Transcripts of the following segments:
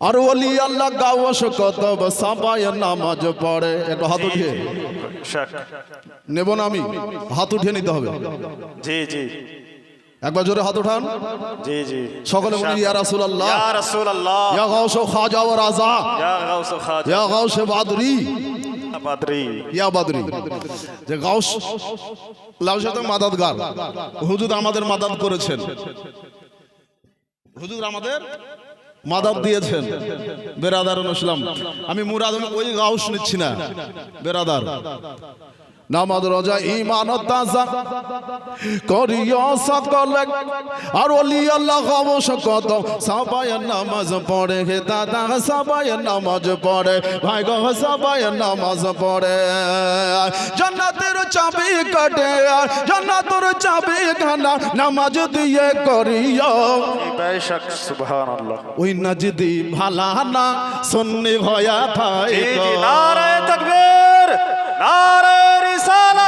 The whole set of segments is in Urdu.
আর ওলি আল্লাহ গাওস কত সাবায় নামাজ পড়ে। একটু হাত উঠিয়ে। নেব না আমি। হাত উঠিয়ে নিতে হবে। জি জি। একবার জোরে হাত উঠান। জি জি। সকলে বলি ইয়া রাসূলুল্লাহ। ইয়া রাসূলুল্লাহ। ইয়া গাউস খাজা ওয়া রাজা। ইয়া গাউস খাজা। ইয়া গাউস বাদরি। বাদরি। ইয়া বাদরি। যে গাউস লাউস তো মাদাদগার। হুজুর আমাদের মাদাদ করেছেন। হুজুর আমাদের মাদাদ দিয়েছেন। বেরাদার ইসলাম আমি মুরাদ ওই গাউস নিচ্ছি না। বেরাদার। নামাজ, রোজা ইমান তাজা করিও সকলে। আর ওলি আল্লাহ কত সবাই নামাজ পড়ে, হে দাদা, সবাই নামাজ পড়ে। ভাই গো, সবাই নামাজ পড়ে। জান্নাতের চাবি কাটে জান্নাতের চাবি খানা নামাজ দিয়ে করিও। বেশক সুবহানাল্লাহ ওই নজদি ভালা না, সুন্নি জি গো। নারায়ে তাকবীর। ನಾರೇ ಸಾಲ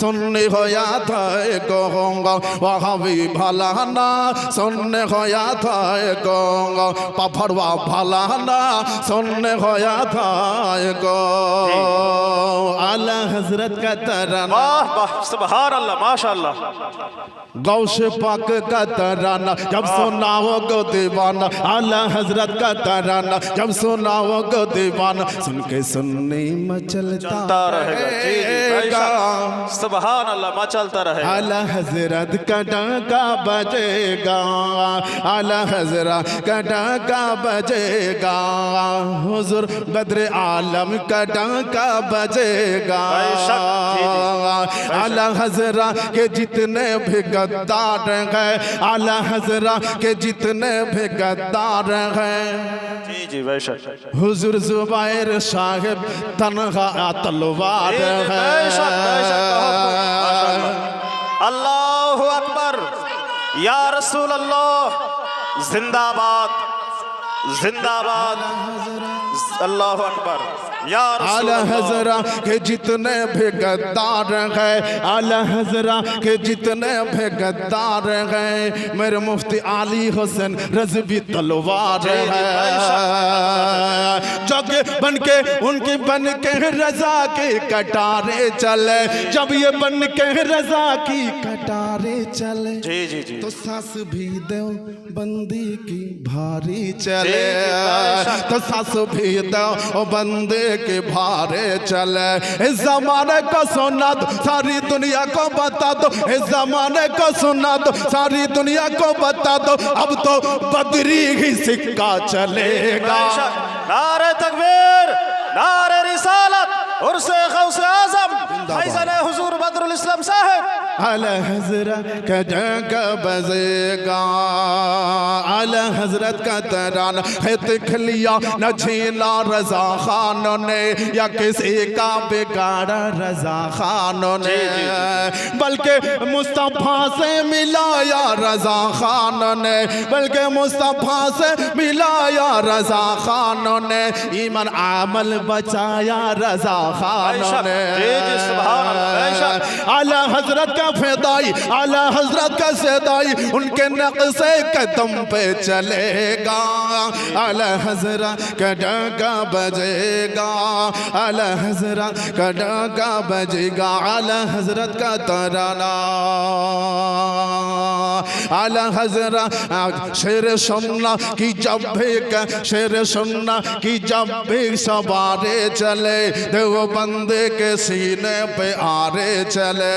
سننے ہو یا تھا گوں گا وہاں بھی بھلانا سننے ہو یا تھا گوں گا پپھڑوا بھلانا سننے ہو یا تھا گو اعلیٰ حضرت کا ترانہ۔ سبحان اللہ ماشاءاللہ۔ گوش پاک کا ترانہ جب ہاں۔ سنا ہو گو دیوانہ۔ اعلیٰ حضرت کا ترانہ جب سنا ہو گو دیوانہ۔ سن کے سننے مچلتا رہے گا۔ جی, جی، بھائی شاہ سبحان اللہ ماں چلتا رہے اعلیٰ حضرت کا ڈانکا بجے گا اعلیٰ حضرت کا ڈانکا بجے گا۔ حضور بدر عالم کا ڈانکا بجے گا۔ جی، جی۔ اعلیٰ حضرت کے جتنے بھی گدار ہیں اعلیٰ حضرت کے جتنے بھی گدار ہیں۔ جی جی بے شک۔ حضور زبیر صاحب تنہا تلوار جی، ہے۔ আল্লাহ আকবর। ইয়া রসুল আল্লাহ জিন্দাবাদ। জিন্দাবাদ। আল্লাহ আকবর। اعلی حضرہ کے جتنے بھی گدار ہیں اعلی حضرہ کے جتنے بھی گدار ہیں میرے مفتی علی حسین رضوی تلوار ہے۔ جگ بن کے ان کی بن کے رضا کی کٹارے چلے۔ جب یہ بن کے رضا کی کٹارے چلے تو ساس بھی دیو بندی کی بھاری چلے۔ تو ساس بھی دیو بندی کے بھارے چلے۔ اس زمانے کو سنا دو ساری دنیا کو بتا دو۔ اس زمانے کو سنا دو ساری دنیا کو بتا دو۔ اب تو بدری ہی سکہ چلے گا۔ نعرہ تکبیر نعرہ رسالت عرصِ غوثِ اعظم حیثنِ حضور بدر الاسلام صاحب۔ اعلی حضرت کا جگہ بزگا علی حضرت کا تران ہے تکھلیا نہ چھیلا رضا خانوں نے یا کسی کا بگاڑا رضا خانوں نے بلکہ مصطفیٰ سے ملایا رضا خانوں نے بلکہ مصطفیٰ سے ملایا رضا خانوں نے۔ ایمن عمل بچایا رضا خانوں نے۔ علی حضرت کا فیدائی اعلی حضرت کا صدائی ان کے نقص قدم پہ چلے گا۔ اعلی حضرت کا ڈنکا بجے گا۔ اعلی حضرت کا ڈنکا بجے گا۔ اعلی حضرت کا ترانا اعلی حضرت شیر سننا کی جب بھی شیر سننا کی جب بھی سوارے چلے، دیو بندے کے سینے پہ آرے چلے۔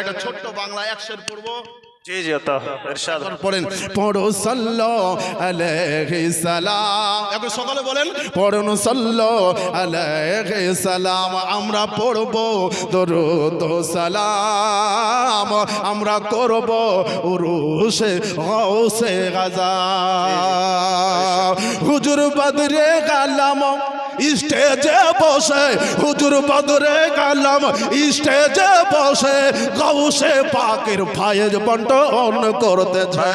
একটা ছোট্ট বাংলা একশের পূর্ব জি জি তা ইরশাদ পড়েন। পড়ো সাল্লো আলাইহি সালাম। এখন সকলে বলেন। পড়ুন সাল্লো আলাইহি সালাম আমরা পড়ব দরুদ সালাম। আমরা করব উরুসে গৌসে গাজা। হুজুর বদরে কালাম। স্টেজে বসে হুজুর বদরে গেলাম স্টেজে বসে গৌসে পাকের ফায়েজ বন্টন করতেছে।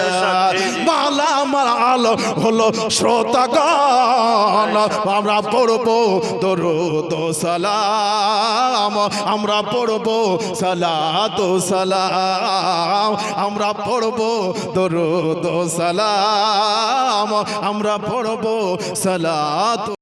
মালা মাল হলো শ্রোতাগান আমরা পড়ব দরুদ সালাম, আমরা পড়ব সালাত সালাম, আমরা পড়ব দরুদ সালাম, আমরা পড়ব সালাত